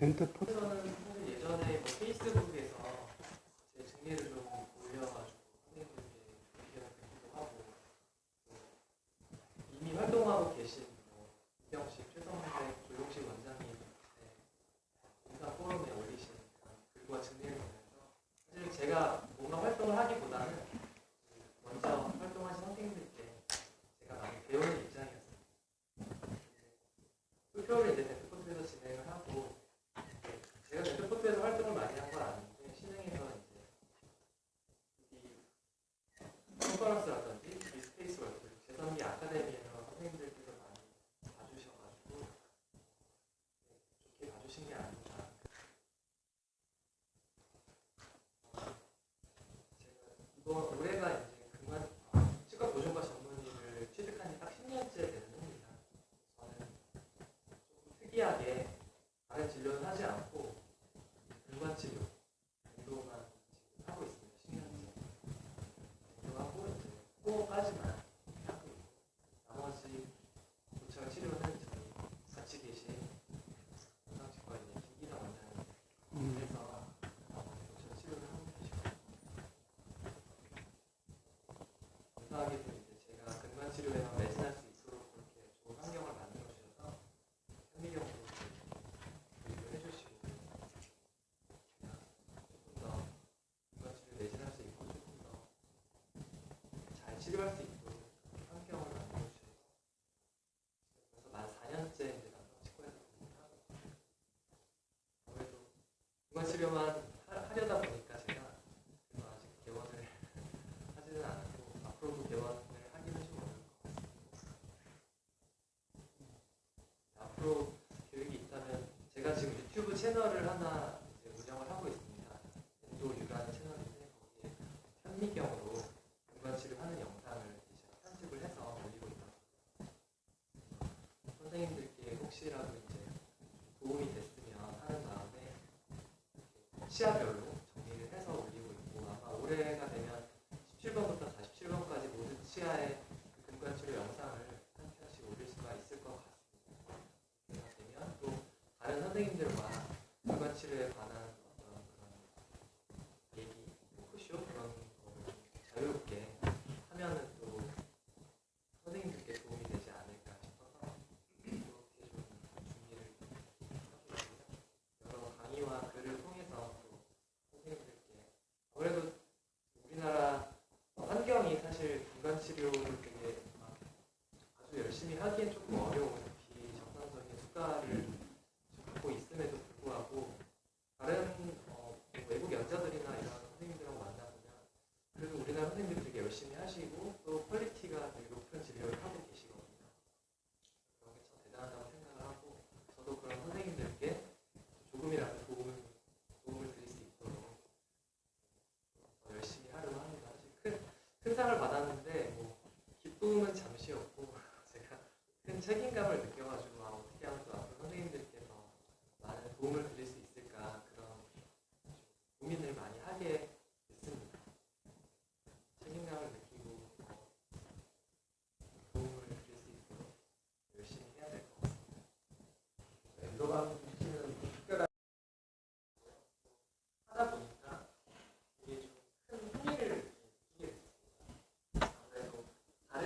덴트 포 뭐 예전에 뭐 페이스북에서 치료할 수 있도록 환경을 만들어주시고 그래서 만 4년째 치료만 하려다 보니까 제가 아직 개원을 하지는 않았고 앞으로도 개원을 하기는 좀 어려울 것 같습니다. 앞으로 계획이 있다면 제가 지금 유튜브 채널을 하나 운영을 하고 있습니다. 인도 유라는 채널인데 거기에 현미경으로 etcétera.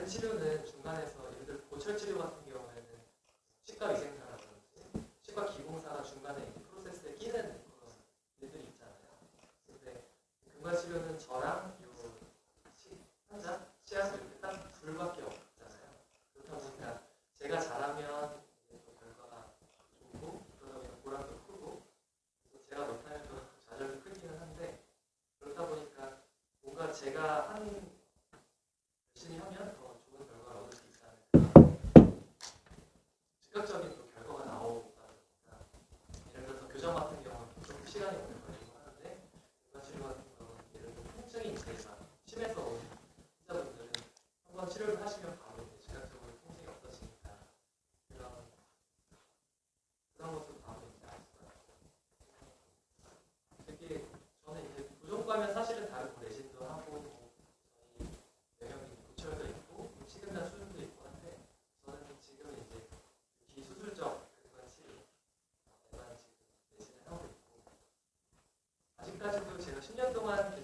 다른 치료는 중간에서 예를 들어 고철 치료 같은 경우에는 치과 위생사라든지 치과 기공사가 중간에 프로세스에 끼는 그런 일들이 있잖아요. 근데 금과 치료는 저랑 요 치, 환자 치아에서 이렇게 딱 둘밖에 없잖아요. 그렇다 보니까 제가 잘하면 결과가 좋고 그러다 보니까 보람도 크고 제가 못하면 또 좌절도 크기는 한데 그러다 보니까 뭔가 제가 10년 동안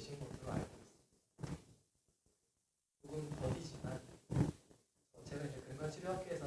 되신 것으로 알고 있습니다. 조금 더디지만 어, 제가 이제 근과 치료학교에서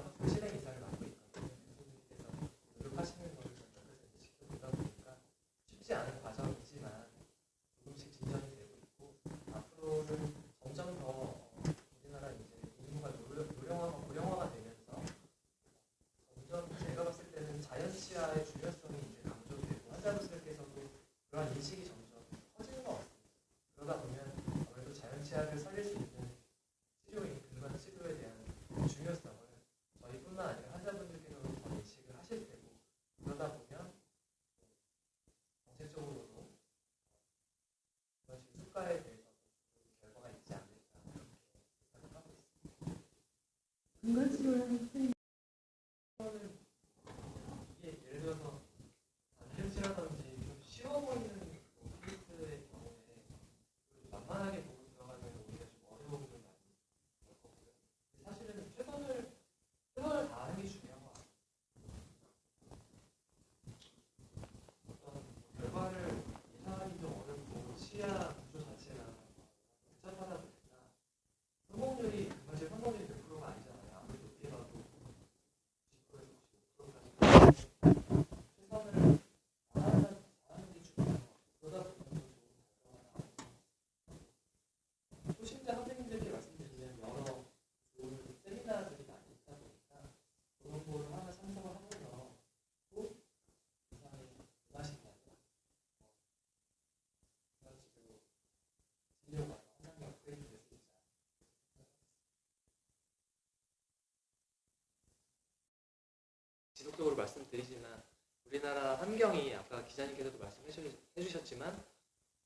지속적으로 말씀드리지만 우리나라 환경이 아까 기자님께서도 말씀해 주- 해주셨지만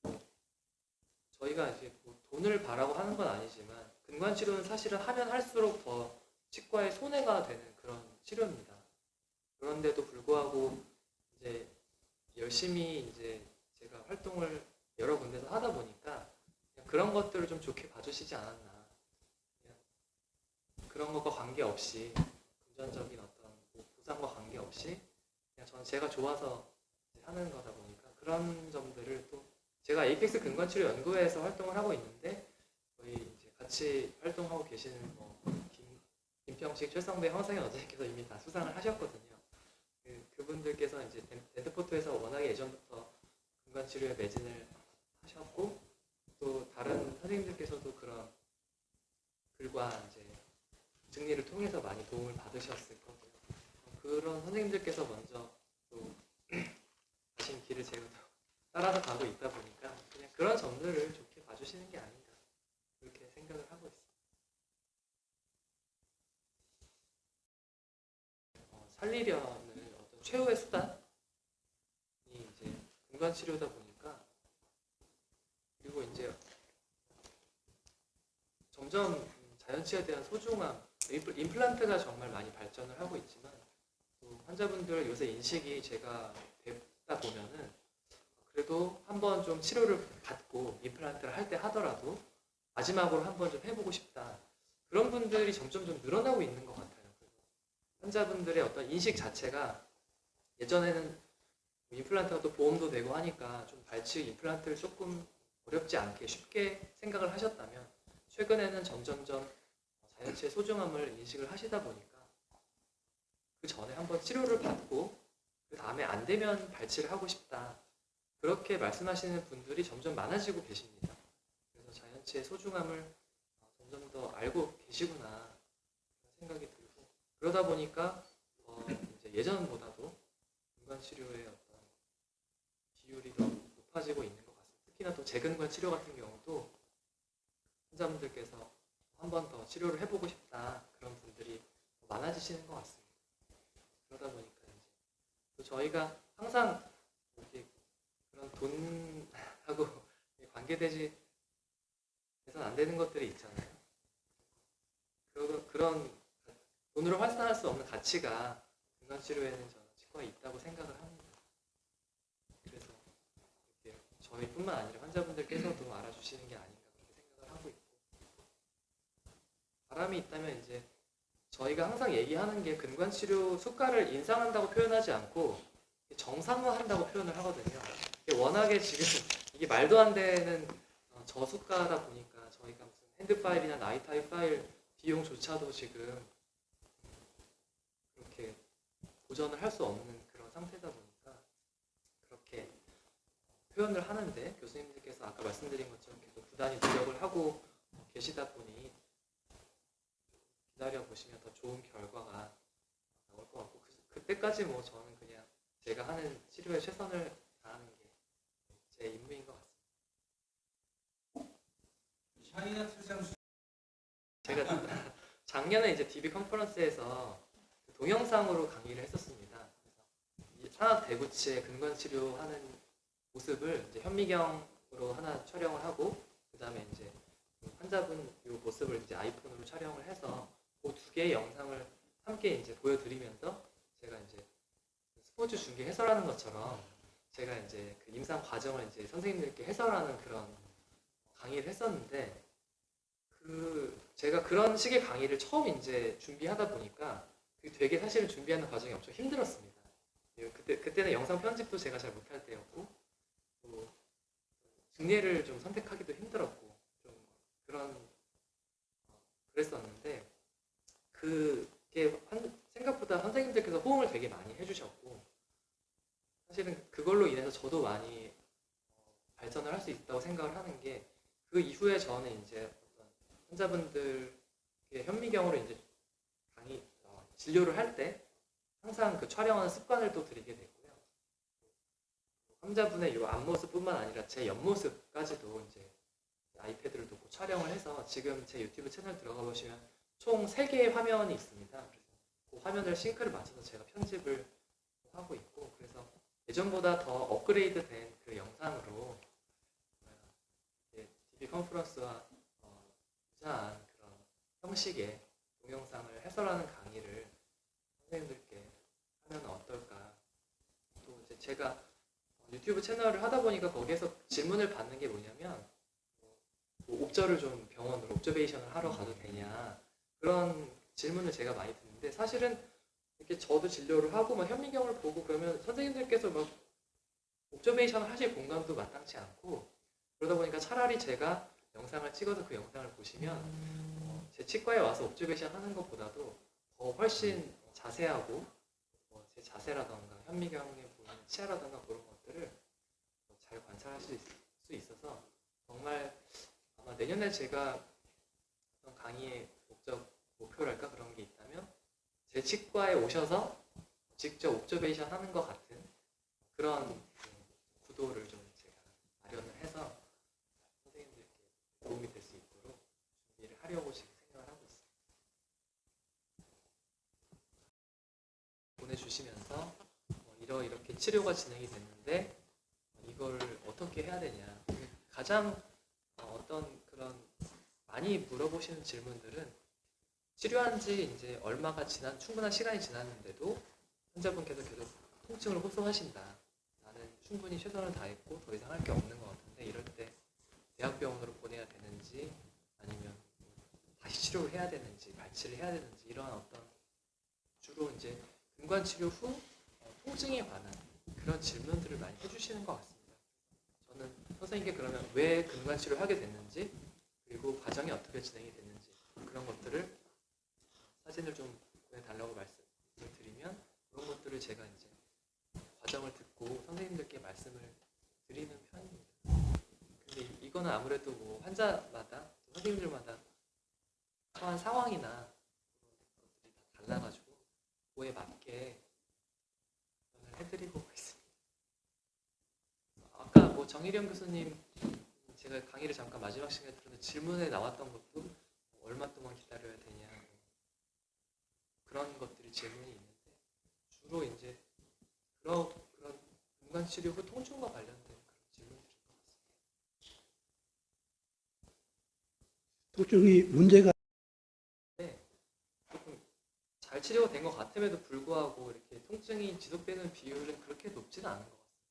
뭐 저희가 이제 뭐 돈을 바라고 하는 건 아니지만 근관 치료는 사실은 하면 할수록 더 치과에 손해가 되는 그런 치료입니다. 그런데도 불구하고 이제 열심히 이제 제가 활동을 여러 군데서 하다 보니까 그냥 그런 것들을 좀 좋게 봐주시지 않았나. 그냥 그런 것과 관계없이 금전적인 어떤 뭐 보상과 관계없이 그냥 전 제가 좋아서 하는 거다 보니까 그런 점들을 또 제가 에이펙스 근관치료 연구회에서 활동을 하고 있는데 저희 같이 활동하고 계시는 뭐 김, 김평식, 최성배, 황상현 원장님께서 이미 다 수상을 하셨거든요. 그, 그분들께서 이제 덴- 덴트포토에서 워낙에 예전부터 근관치료에 매진을 하셨고 또 다른 선생님들께서도 그런 글과 이제 증리를 통해서 많이 도움을 받으셨을 거고요. 그런 선생님들께서 먼저 또 가신 길을 제가 또 따라서 가고 있다 보니까 그냥 그런 점들을 좋게 봐주시는 게 아닌가 그렇게 생각을 하고 있습니다. 어, 살리려는 어떤 최후의 수단이 이제 근관 치료다 보니까 그리고 이제 점점 음, 자연치에 대한 소중함, 임플- 임플란트가 정말 많이 발전을 하고 있지만 또 환자분들 요새 인식이 제가 뵙다 보면은 그래도 한번 좀 치료를 받고 임플란트를 할 때 하더라도 마지막으로 한번 좀 해보고 싶다. 그런 분들이 점점 좀 늘어나고 있는 것 같아요. 환자분들의 어떤 인식 자체가 예전에는 임플란트가 또 보험도 되고 하니까 좀 발치 임플란트를 조금 어렵지 않게 쉽게 생각을 하셨다면 최근에는 점점점 자연치의 소중함을 인식을 하시다 보니까 그 전에 한번 치료를 받고 그 다음에 안 되면 발치를 하고 싶다. 그렇게 말씀하시는 분들이 점점 많아지고 계십니다. 그래서 자연치의 소중함을 어, 점점 더 알고 계시구나 생각이 들고 그러다 보니까 어, 이제 예전보다도 근관 치료의 어떤 비율이 더 높아지고 있는 것 같습니다. 특히나 또 재근관 치료 같은 경우도 환자분들께서 한 번 더 치료를 해보고 싶다 그런 분들이 더 많아지시는 것 같습니다. 그러다 보니까 이제 또 저희가 항상 이렇게 그런 돈하고 관계되지 해서는 안 되는 것들이 있잖아요. 그런 그런 돈으로 환산할 수 없는 가치가 건강 치료에는 저는 치과에 있다고 생각을 합니다. 그래서 이렇게 저희뿐만 아니라 환자분들께서도 알아주시는 게 아닌가 그렇게 생각을 하고 있고 바람이 있다면 이제 저희가 항상 얘기하는 게 근관 치료 수가를 인상한다고 표현하지 않고 정상화한다고 표현을 하거든요. 워낙에 지금 이게 말도 안 되는 어, 저수가다 보니까 저희가 무슨 핸드 파일이나 나이타입 파일 비용조차도 지금 그렇게 도전을 할 수 없는 그런 상태다 보니까 그렇게 표현을 하는데 교수님들께서 아까 말씀드린 것처럼 계속 부단히 노력을 하고 계시다 보니 기다려 보시면 더 좋은 결과가 나올 것 같고 그, 그때까지 뭐 저는 그냥 제가 하는 치료에 최선을 다하는 게 제 임무인 것 같습니다. 샤이나 특장 제가 작년에 이제 DB 컨퍼런스에서 그 동영상으로 강의를 했었습니다. 그래서 이 산업 대구치의 근관 치료하는 모습을 이제 현미경으로 하나 촬영을 하고 그 다음에 이제 그 환자분 이 모습을 이제 아이폰으로 촬영을 해서 그 두 개의 영상을 함께 이제 보여드리면서 제가 이제 스포츠 중계 해설하는 것처럼 제가 이제 그 임상 과정을 이제 선생님들께 해설하는 그런 강의를 했었는데 그 제가 그런 식의 강의를 처음 이제 준비하다 보니까 그 되게 사실은 준비하는 과정이 엄청 힘들었습니다. 예, 그때 그때는 영상 편집도 제가 잘 못할 때였고 또 직례를 좀 선택하기도 힘들었고 좀 그런 어, 그랬었는데 그게 한- 생각보다 선생님들께서 호응을 되게 많이 해주셨고 사실은 그걸로 인해서 저도 많이 어, 발전을 할 수 있다고 생각을 하는 게 그 이후에 저는 이제 환자분들의 현미경으로 이제 강의 어, 진료를 할 때 항상 그 촬영하는 습관을 또 들이게 됐고요. 환자분의 이 앞모습뿐만 아니라 제 옆모습까지도 이제 아이패드를 놓고 촬영을 해서 지금 제 유튜브 채널 들어가 보시면 총 3개의 화면이 있습니다. 그래서 그 화면을 싱크를 맞춰서 제가 편집을 하고 있고 그래서 예전보다 더 업그레이드 된 그 영상으로 DB 컨퍼런스와 어, 유사한 그런 형식의 동영상을 해설하는 강의를 선생님들께 하면 어떨까. 또 이제 제가 유튜브 채널을 하다 보니까 거기에서 질문을 받는 게 뭐냐면 뭐 옵저를 좀 병원으로 옵저베이션을 하러 가도 되냐 그런 질문을 제가 많이 듣는데 사실은 이렇게 저도 진료를 하고 막 현미경을 보고 그러면 선생님들께서 막 옵저베이션을 하실 공간도 마땅치 않고 그러다 보니까 차라리 제가 영상을 찍어서 그 영상을 보시면 어, 제 치과에 와서 옵저베이션 하는 것보다도 더 훨씬 자세하고 뭐제 자세라던가 현미경에 보이는 치아라던가 그런 것들을 더잘 관찰하실 수 있어서 정말 아마 내년에 제가 강의의 목표랄까 그런 게 있다면 제 치과에 오셔서 직접 옵저베이션 하는 것 같은 그런 그 구도를 좀 제가 마련을 해서 선생님들께 도움이 될 수 있도록 준비를 하려고 지금 생각을 하고 있습니다. 보내주시면서 어, 이러 이렇게 치료가 진행이 됐는데 어, 이걸 어떻게 해야 되냐 가장 어, 어떤 그런 많이 물어보시는 질문들은 치료한 지 이제 얼마가 지난 충분한 시간이 지났는데도 환자분께서 계속 통증을 호소하신다. 나는 충분히 최선을 다했고 더 이상 할 게 없는 것 같은데 이럴 때 대학병원으로 보내야 되는지 아니면 다시 치료를 해야 되는지 발치를 해야 되는지 이러한 어떤 주로 이제 근관 치료 후 어, 통증에 관한 그런 질문들을 많이 해주시는 것 같습니다. 저는 선생님께 그러면 왜 근관 치료를 하게 됐는지 그리고 과정이 어떻게 진행이 됐는지 그런 것들을 사진을 좀 보내달라고 말씀을 드리면 그런 것들을 제가 이제 과정을 듣고 선생님들께 말씀을 드리는 편입니다. 근데 이- 이거는 아무래도 뭐 환자마다 또 선생님들마다 처한 상황이나 것들이 다 달라가지고 그에 맞게 해드리고 있습니다. 아까 뭐 정일영 교수님 제가 강의를 잠깐 마지막 시간에 들었는데 질문에 나왔던 것도 뭐 얼마 동안 기다려야 되냐 뭐 그런 것들이 질문이 있는데 주로 이제 그런 그런 공간 치료 후 통증과 관련된 그런 질문들인 것 같습니다. 통증이 문제가 네, 조금 잘 치료가 된 것 같음에도 불구하고 이렇게 통증이 지속되는 비율은 그렇게 높지는 않은 것 같습니다.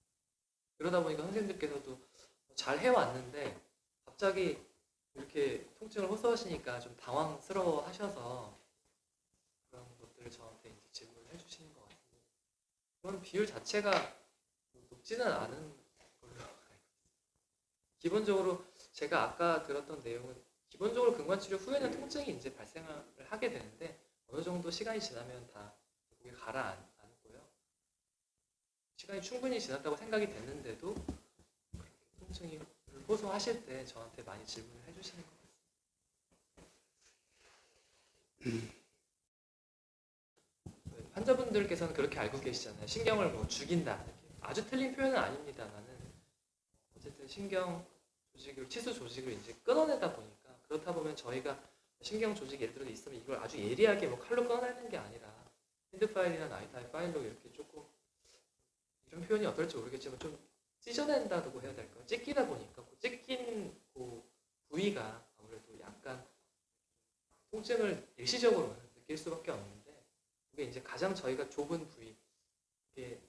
그러다 보니까 선생님들께서도 잘 해왔는데 갑자기 이렇게 통증을 호소하시니까 좀 당황스러워 하셔서 그런 것들을 저한테 이제 질문을 해주시는 것 같은데 그런 비율 자체가 높지는 않은 걸로. 기본적으로 제가 아까 들었던 내용은 기본적으로 근관 치료 후에는 통증이 이제 발생을 하게 되는데 어느 정도 시간이 지나면 다 그게 가라앉고요. 시간이 충분히 지났다고 생각이 됐는데도 통증이 호소하실 때 저한테 많이 질문을 해주시는 것 같습니다. 네, 환자분들께서는 그렇게 알고 계시잖아요. 신경을 뭐 죽인다. 아주 틀린 표현은 아닙니다만은 어쨌든 신경 조직을 치수 조직을 이제 끊어내다 보니까 그렇다 보면 저희가 신경 조직 예를 들어 있으면 이걸 아주 예리하게 뭐 칼로 끊어내는 게 아니라 핸드 파일이나 나이타입 파일로 이렇게 조금 이런 표현이 어떨지 모르겠지만 좀 찢어낸다고 해야 될까요? 찢기다 보니까 그 찢긴 그 부위가 아무래도 약간 통증을 일시적으로 느낄 수밖에 없는 데 이게 이제 가장 저희가 좁은 부위 이게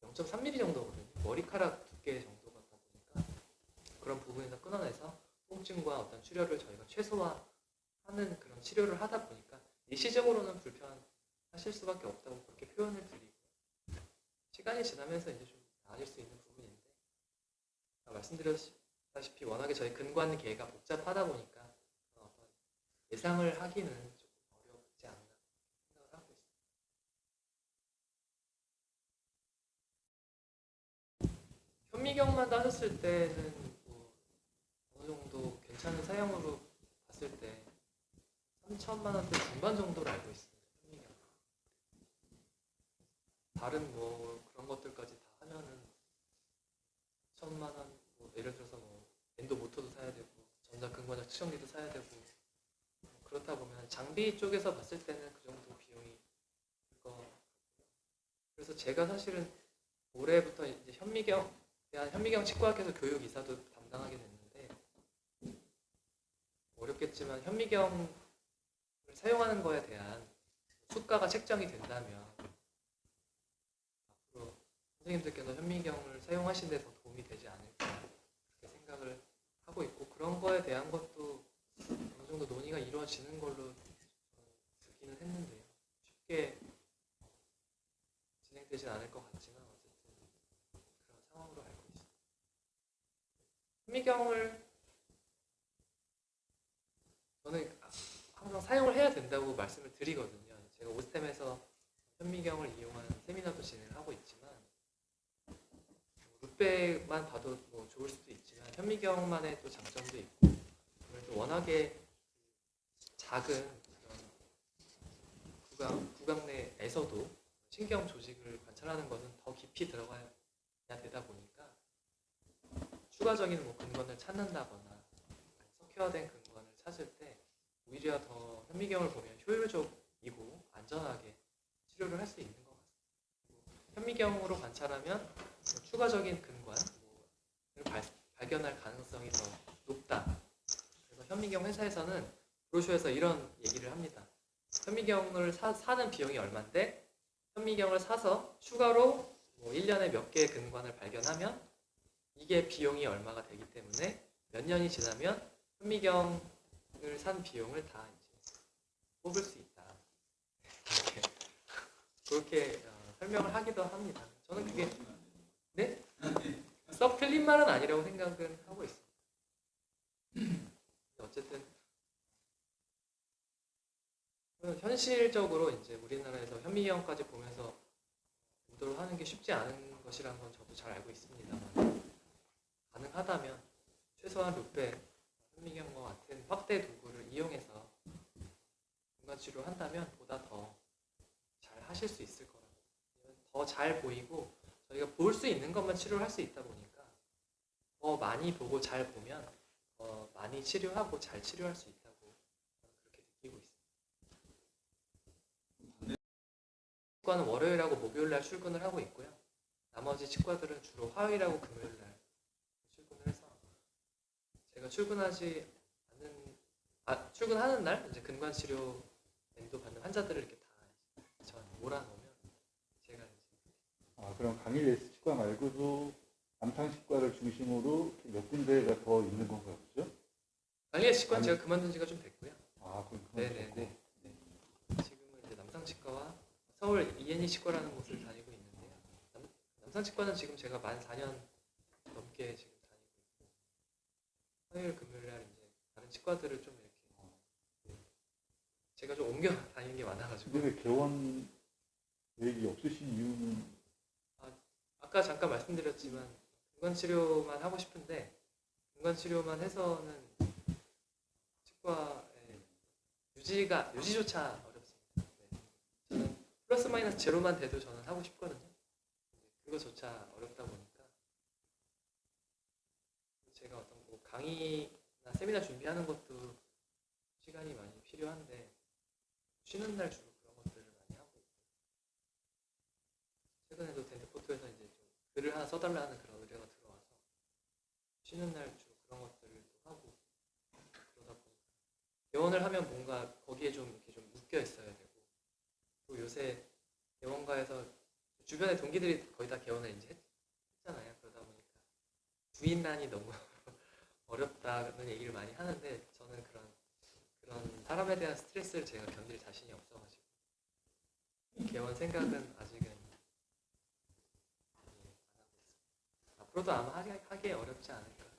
0.3mm 정도거든요. 머리카락 두께 정도 같다 보니까 그런 부분에서 끊어내서 통증과 어떤 출혈을 저희가 최소화하는 그런 치료를 하다 보니까 일시적으로는 불편하실 수밖에 없다고 그렇게 표현을 드리고 시간이 지나면서 이제 좀 나아질 수 있는 부분인데 말씀드렸다시피 워낙에 저희 근관 계가 복잡하다 보니까 어떤 예상을 하기는 조금 어렵지 않나 생각을 하고 있습니다. 현미경만 따졌을 때는 뭐 어느 정도 괜찮은 사양으로 봤을 때 3천만 원대 중반 정도로 알고 있습니다. 현미경. 다른 뭐 그런 것들까지 다 하면은 천만 원, 뭐 예를 들어서 뭐 엔도 모터도 사야 되고 전자 근관적 측정기도 사야 되고 뭐 그렇다 보면 장비 쪽에서 봤을 때는 그 정도 비용이 들거 같고요. 그래서 제가 사실은 올해부터 이제 현미경 현미경 치과학에서 교육 이사도 담당하게 됐는데 어렵겠지만 현미경을 사용하는 거에 대한 수가가 책정이 된다면 앞으로 선생님들께서 현미경을 사용하신 데 더 도움이 되지 않을까 그렇게 생각을 하고 있고 그런 거에 대한 것도 어느 정도 논의가 이루어지는 걸로 저는 듣기는 했는데요. 쉽게 진행되진 않을 것 같지만 어쨌든 그런 상황으로 알고 있습니다. 현미경을 저는 항상 사용을 해야 된다고 말씀을 드리거든요. 제가 오스템에서 현미경을 이용한 세미나도 진행을 하고 있지만 룻배만 봐도 뭐 좋을 수도 있지만 현미경만의 또 장점도 있고 아무래도 워낙에 작은 구강, 구강 내에서도 신경 조직을 관찰하는 것은 더 깊이 들어가야 되다 보니까 추가적인 뭐 근건을 찾는다거나 석회화된 근건을 찾을 때 오히려 더 현미경을 보면 효율적이고 안전하게 치료를 할 수 있는 것 같습니다. 현미경으로 관찰하면 뭐 추가적인 근관을 발, 발견할 가능성이 더 높다. 그래서 현미경 회사에서는 브로셔에서 이런 얘기를 합니다. 현미경을 사, 사는 비용이 얼마인데 현미경을 사서 추가로 뭐 1년에 몇 개의 근관을 발견하면 이게 비용이 얼마가 되기 때문에 몇 년이 지나면 현미경을 산 비용을 다 이제 뽑을 수 있다. 이렇게 그렇게 어, 설명을 하기도 합니다. 저는 그게 네? 썩 틀린 말은 아니라고 생각은 하고 있습니다. 어쨌든 현실적으로 이제 우리나라에서 현미경까지 보면서 유도를 하는 게 쉽지 않은 것이라는 건 저도 잘 알고 있습니다만 가능하다면 최소한 룻배, 현미경과 같은 확대 도구를 이용해서 중간 치료를 한다면 보다 더 잘 하실 수 있을 거라고 더 잘 보이고 저희가 볼 수 있는 것만 치료를 할 수 있다 보니까 더 많이 보고 잘 보면 더 많이 치료하고 잘 치료할 수 있다고 그렇게 느끼고 있습니다. 치과는 월요일하고 목요일날 출근을 하고 있고요. 나머지 치과들은 주로 화요일하고 금요일날 출근을 해서 제가 출근하지 않는 아 출근하는 날 이제 근관 치료 엔도 받는 환자들을 이렇게 다전 몰아놓으면 제가 이제 아, 그럼 강일 S 치과 말고도 남탕 치과를 중심으로 몇 군데가 더 있는 건가요, 그죠? 관리의 치과는 아니. 제가 그만둔 지가 좀 됐고요. 아, 그럼 네네네. 그만두고. 지금은 이제 남상치과와 서울 이엔이 치과라는 곳을 다니고 있는데요. 남, 남상치과는 지금 제가 만 4년 넘게 지금 다니고 있고 화요일 금요일 날 이제 다른 치과들을 좀 이렇게 네. 제가 좀 옮겨 다니는 게 많아가지고 근데 왜 개원 계획이 없으신 이유는 아까 잠깐 말씀드렸지만 근관 치료만 하고 싶은데 공간 치료만 해서는 치과의 유지가 유지조차 어렵습니다. 네. 저는 플러스 마이너스 제로만 돼도 저는 하고 싶거든요. 그거조차 어렵다 보니까 제가 어떤 뭐 강의나 세미나 준비하는 것도 시간이 많이 필요한데 쉬는 날 주로 그런 것들을 많이 하고 있고 최근에도 덴트포토에서 이제 좀 글을 하나 써달라는 그런 쉬는 날 주로 그런 것들을 또 하고 그러다 보니까 개원을 하면 뭔가 거기에 좀 이렇게 좀 묶여 있어야 되고 또 요새 개원가에서 주변의 동기들이 거의 다 개원을 이제 했- 했잖아요. 그러다 보니까 주인난이 너무 어렵다는 얘기를 많이 하는데 저는 그런 그런 사람에 대한 스트레스를 제가 견딜 자신이 없어가지고 개원 생각은 아직은 예, 안 하고 있습니다. 앞으로도 아마 하기, 하기 어렵지 않을까